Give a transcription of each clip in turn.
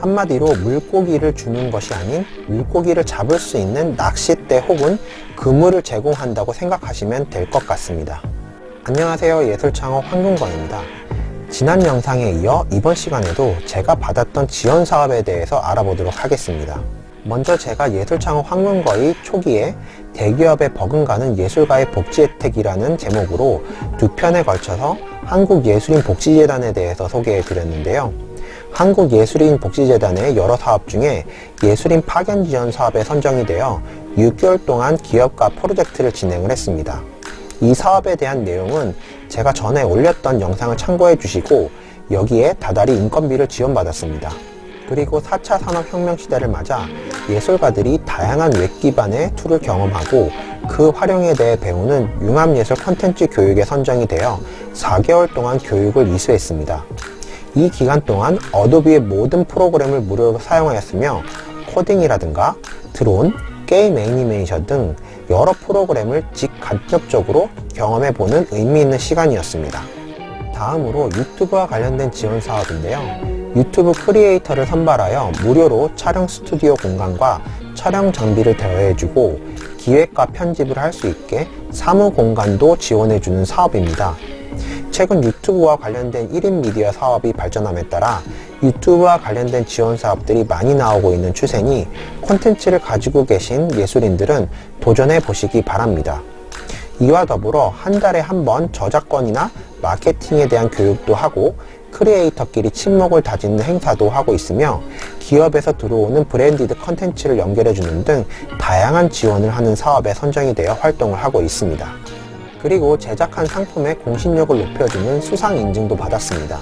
한마디로 물고기를 주는 것이 아닌 물고기를 잡을 수 있는 낚싯대 혹은 그물을 제공한다고 생각하시면 될 것 같습니다. 안녕하세요. 예술창업 황금건입니다. 지난 영상에 이어 이번 시간에도 제가 받았던 지원 사업에 대해서 알아보도록 하겠습니다. 먼저 제가 예술창업 황금거의 초기에 대기업에 버금가는 예술가의 복지 혜택이라는 제목으로 두 편에 걸쳐서 한국예술인 복지재단에 대해서 소개해 드렸는데요. 한국예술인 복지재단의 여러 사업 중에 예술인 파견 지원 사업에 선정이 되어 6개월 동안 기업과 프로젝트를 진행을 했습니다. 이 사업에 대한 내용은 제가 전에 올렸던 영상을 참고해 주시고 여기에 다달이 인건비를 지원받았습니다. 그리고 4차 산업혁명 시대를 맞아 예술가들이 다양한 웹 기반의 툴을 경험하고 그 활용에 대해 배우는 융합예술 콘텐츠 교육에 선정이 되어 4개월 동안 교육을 이수했습니다. 이 기간 동안 어도비의 모든 프로그램을 무료로 사용하였으며 코딩이라든가 드론, 게임 애니메이션 등 여러 프로그램을 직간접적으로 경험해보는 의미 있는 시간이었습니다. 다음으로 유튜브와 관련된 지원 사업인데요. 유튜브 크리에이터를 선발하여 무료로 촬영 스튜디오 공간과 촬영 장비를 대여해주고 기획과 편집을 할 수 있게 사무 공간도 지원해주는 사업입니다. 최근 유튜브와 관련된 1인 미디어 사업이 발전함에 따라 유튜브와 관련된 지원 사업들이 많이 나오고 있는 추세니 콘텐츠를 가지고 계신 예술인들은 도전해 보시기 바랍니다. 이와 더불어 한 달에 한 번 저작권이나 마케팅에 대한 교육도 하고 크리에이터끼리 친목을 다지는 행사도 하고 있으며 기업에서 들어오는 브랜디드 컨텐츠를 연결해 주는 등 다양한 지원을 하는 사업에 선정이 되어 활동을 하고 있습니다. 그리고 제작한 상품의 공신력을 높여주는 수상 인증도 받았습니다.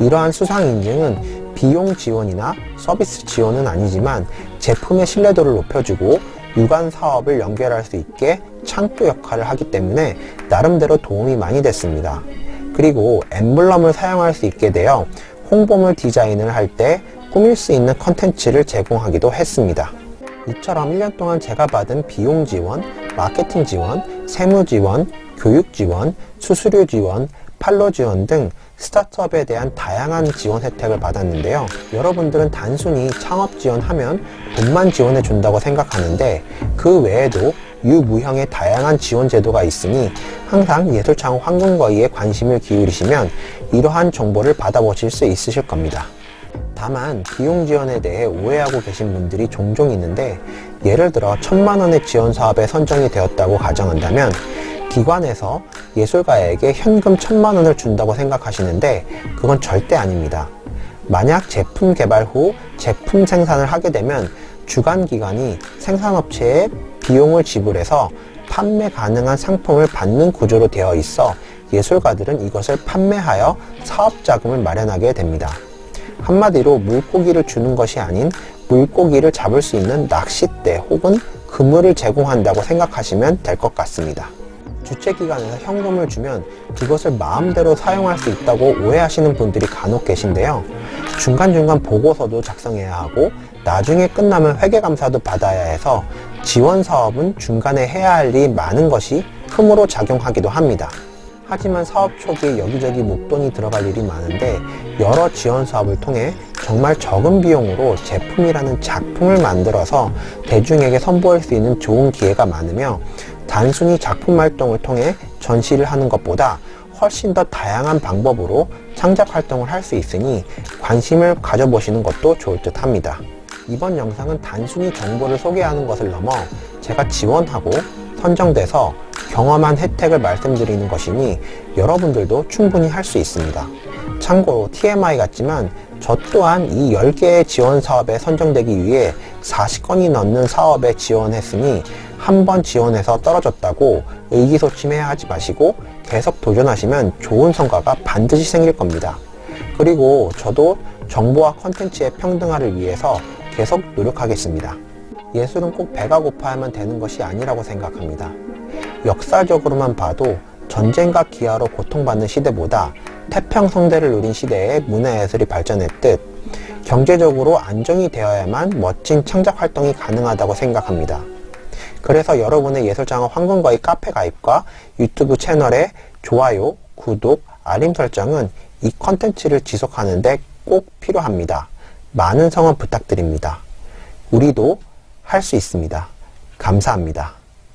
이러한 수상 인증은 비용 지원이나 서비스 지원은 아니지만 제품의 신뢰도를 높여주고 유관 사업을 연결할 수 있게 창구 역할을 하기 때문에 나름대로 도움이 많이 됐습니다. 그리고 엠블럼을 사용할 수 있게 되어 홍보물 디자인을 할 때 꾸밀 수 있는 컨텐츠를 제공하기도 했습니다. 이처럼 1년 동안 제가 받은 비용 지원, 마케팅 지원, 세무 지원, 교육 지원, 수수료 지원, 팔로 지원 등 스타트업에 대한 다양한 지원 혜택을 받았는데요. 여러분들은 단순히 창업 지원하면 돈만 지원해 준다고 생각하는데 그 외에도 유무형의 다양한 지원 제도가 있으니 항상 예술창업 황금거위에 관심을 기울이시면 이러한 정보를 받아보실 수 있으실 겁니다. 다만 비용 지원에 대해 오해하고 계신 분들이 종종 있는데 예를 들어 천만 원의 지원 사업에 선정이 되었다고 가정한다면 기관에서 예술가에게 현금 천만 원을 준다고 생각하시는데 그건 절대 아닙니다. 만약 제품 개발 후 제품 생산을 하게 되면 주관 기관이 생산업체에 비용을 지불해서 판매 가능한 상품을 받는 구조로 되어 있어 예술가들은 이것을 판매하여 사업 자금을 마련하게 됩니다. 한마디로 물고기를 주는 것이 아닌 물고기를 잡을 수 있는 낚싯대 혹은 그물을 제공한다고 생각하시면 될 것 같습니다. 주최기관에서 현금을 주면 그것을 마음대로 사용할 수 있다고 오해하시는 분들이 간혹 계신데요. 중간중간 보고서도 작성해야 하고 나중에 끝나면 회계감사도 받아야 해서 지원 사업은 중간에 해야 할 일이 많은 것이 흠으로 작용하기도 합니다. 하지만 사업 초기에 여기저기 목돈이 들어갈 일이 많은데 여러 지원 사업을 통해 정말 적은 비용으로 제품이라는 작품을 만들어서 대중에게 선보일 수 있는 좋은 기회가 많으며 단순히 작품 활동을 통해 전시를 하는 것보다 훨씬 더 다양한 방법으로 창작 활동을 할 수 있으니 관심을 가져보시는 것도 좋을 듯 합니다. 이번 영상은 단순히 정보를 소개하는 것을 넘어 제가 지원하고 선정돼서 경험한 혜택을 말씀드리는 것이니 여러분들도 충분히 할 수 있습니다. 참고로 TMI 같지만 저 또한 이 10개의 지원 사업에 선정되기 위해 40건이 넘는 사업에 지원했으니 한 번 지원해서 떨어졌다고 의기소침해 하지 마시고 계속 도전하시면 좋은 성과가 반드시 생길 겁니다. 그리고 저도 정보와 컨텐츠의 평등화를 위해서 계속 노력하겠습니다. 예술은 꼭 배가 고파야만 되는 것이 아니라고 생각합니다. 역사적으로만 봐도 전쟁과 기아로 고통받는 시대보다 태평성대를 누린 시대에 문화예술이 발전했듯 경제적으로 안정이 되어야만 멋진 창작 활동이 가능하다고 생각합니다. 그래서 여러분의 예술장업 황금거의 카페 가입과 유튜브 채널의 좋아요, 구독, 알림 설정은 이 컨텐츠를 지속하는데 꼭 필요합니다. 많은 성원 부탁드립니다. 우리도 할 수 있습니다. 감사합니다.